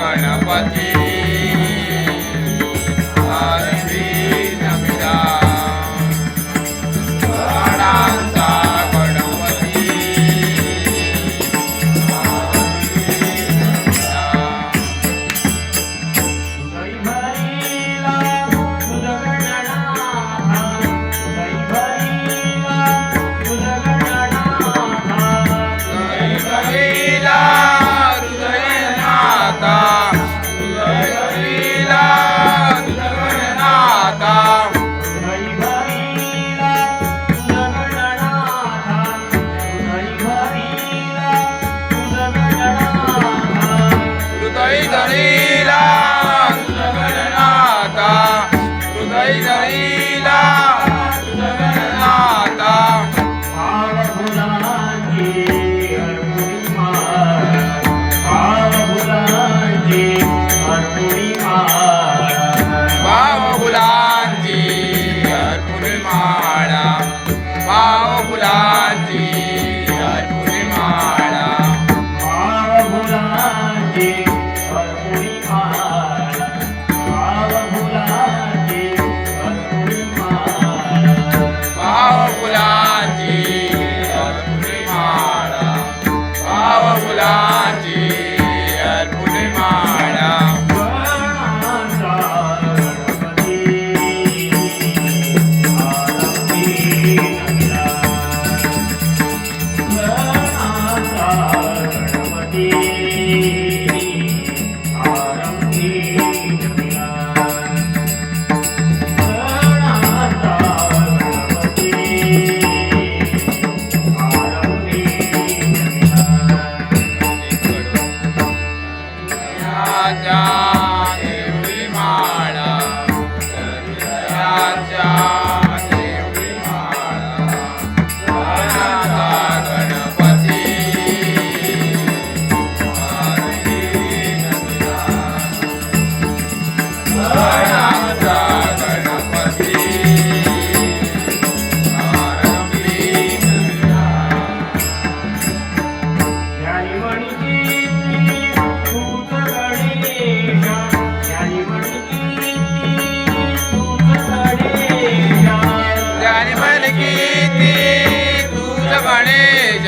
Gainapati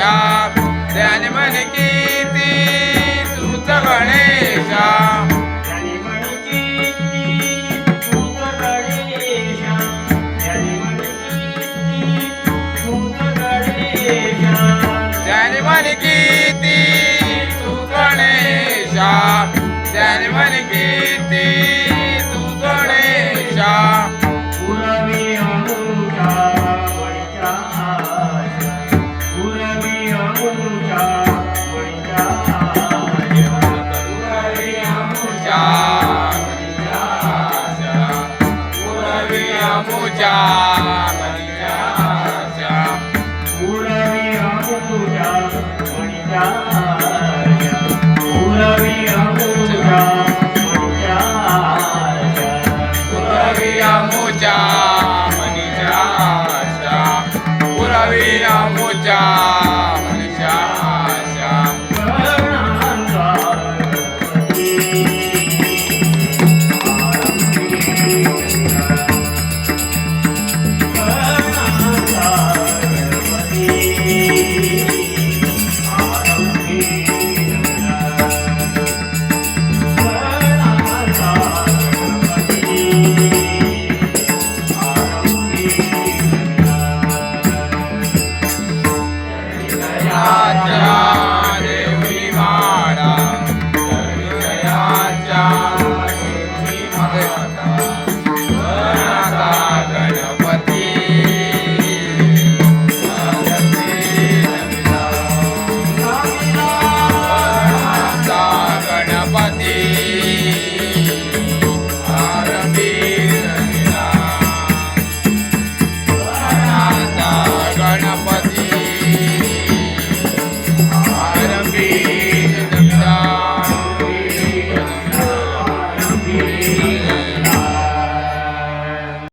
Ganesha. ध्यान मन कीर्ती तूच गणेशा. ध्यान मन कीर्ती तू गणेशा. ध्यान मन कीर्ती मोचा मनीचा पुरवी मोचा. 这个很难